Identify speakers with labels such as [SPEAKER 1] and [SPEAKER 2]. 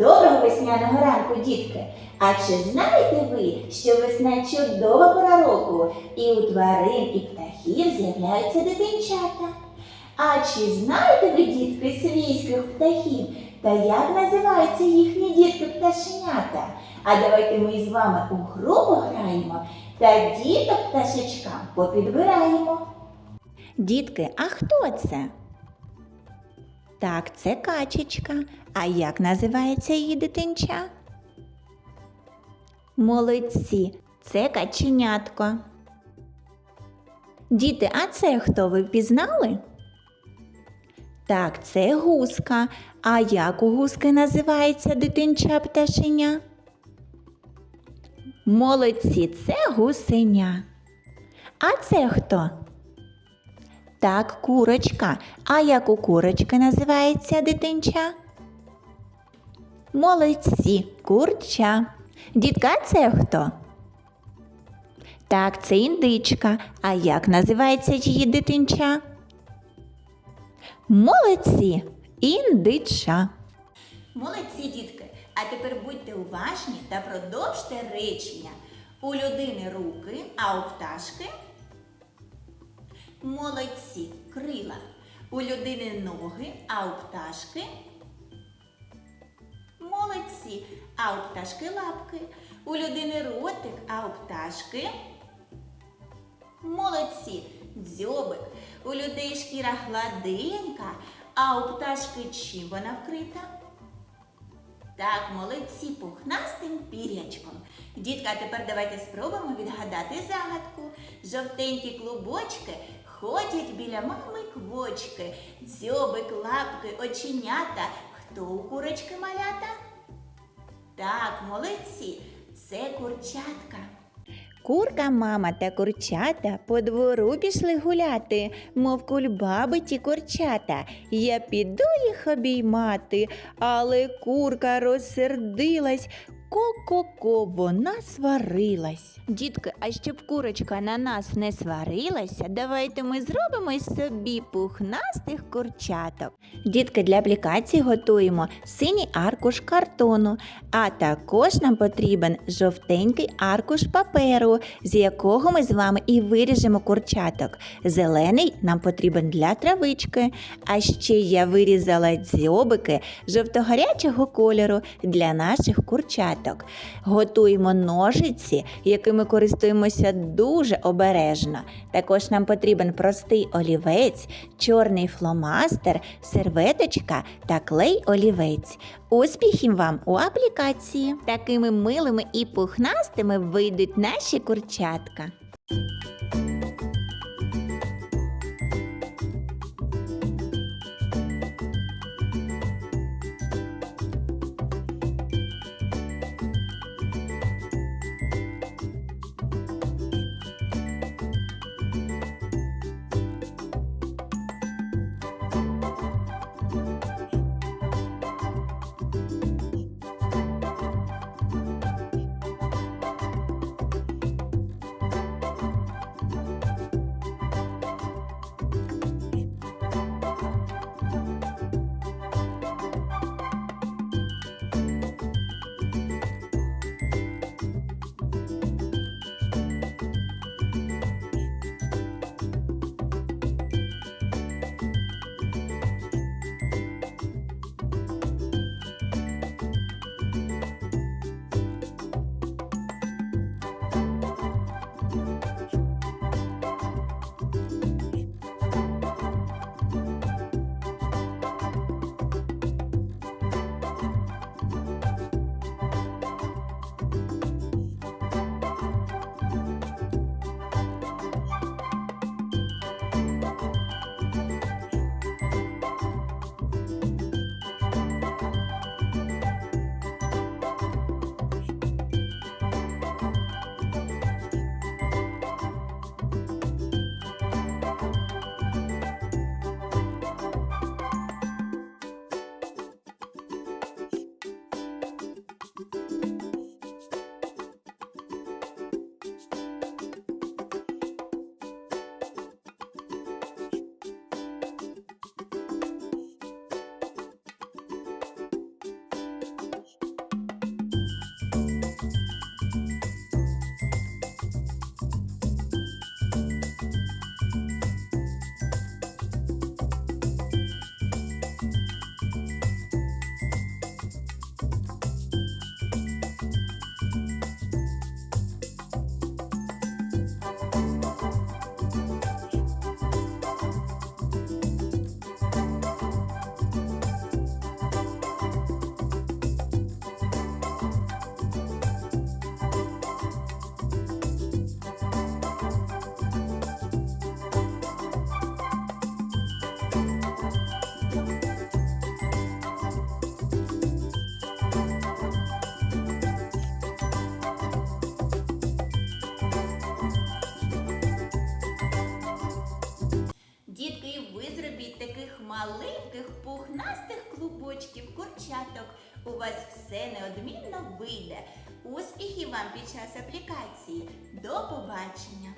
[SPEAKER 1] Доброго весняного ранку, дітки! А чи знаєте ви, що весна чудова пора року, і у тварин і птахів з'являються дитинчата? А чи знаєте ви, дітки, свійських птахів та як називаються їхні дітки пташенята? А давайте ми з вами у гру пограємо та діток пташечкам попідбираємо. Дітки, а хто це? Так, це качечка. А як називається її дитинча? Молодці, це каченятко. Діти, а це хто ви впізнали? Так, це гуска. А як у гуски називається дитинча пташеня? Молодці, це гусеня. А це хто? Так, курочка. А як у курочки називається дитинча? Молодці, курча. Дітка, це хто? Так, це індичка. А як називається її дитинча? Молодці, індича. Молодці, дітки. А тепер будьте уважні та продовжте речення. У людини руки, а у пташки молодці, крила. У людини ноги, а у пташки молодці, а у пташки лапки. У людини ротик, а у пташки молодці, дзьобик. У людей шкіра гладенька, а у пташки чим вона вкрита? Так, молодці, пухнастим пірячком. Дітка, тепер давайте спробуємо відгадати загадку. Жовтенькі клубочки ходять біля мами квочки. Дзьобик, лапки, оченята. Хто у курочки малята? Так, молодці, це курчатка. Курка, мама та курчата по двору пішли гуляти, мов кульбаби ті курчата. Я піду їх обіймати, але курка розсердилась. Ко-ко-ко, вона сварилась. Дітки, а щоб курочка на нас не сварилася, давайте ми зробимо собі пухнастих курчаток. Дітки, для аплікації готуємо синій аркуш картону, а також нам потрібен жовтенький аркуш паперу, з якого ми з вами і виріжемо курчаток. Зелений нам потрібен для травички. А ще я вирізала дзьобики жовтогарячого кольору для наших курчаток. Готуємо ножиці, якими користуємося дуже обережно. Також нам потрібен простий олівець, чорний фломастер, серветочка та клей олівець. Успіхів вам у аплікації! Такими милими і пухнастими вийдуть наші курчатка. маленьких пухнастих клубочків, курчаток. У вас все неодмінно вийде. Успіхів вам під час аплікації. До побачення!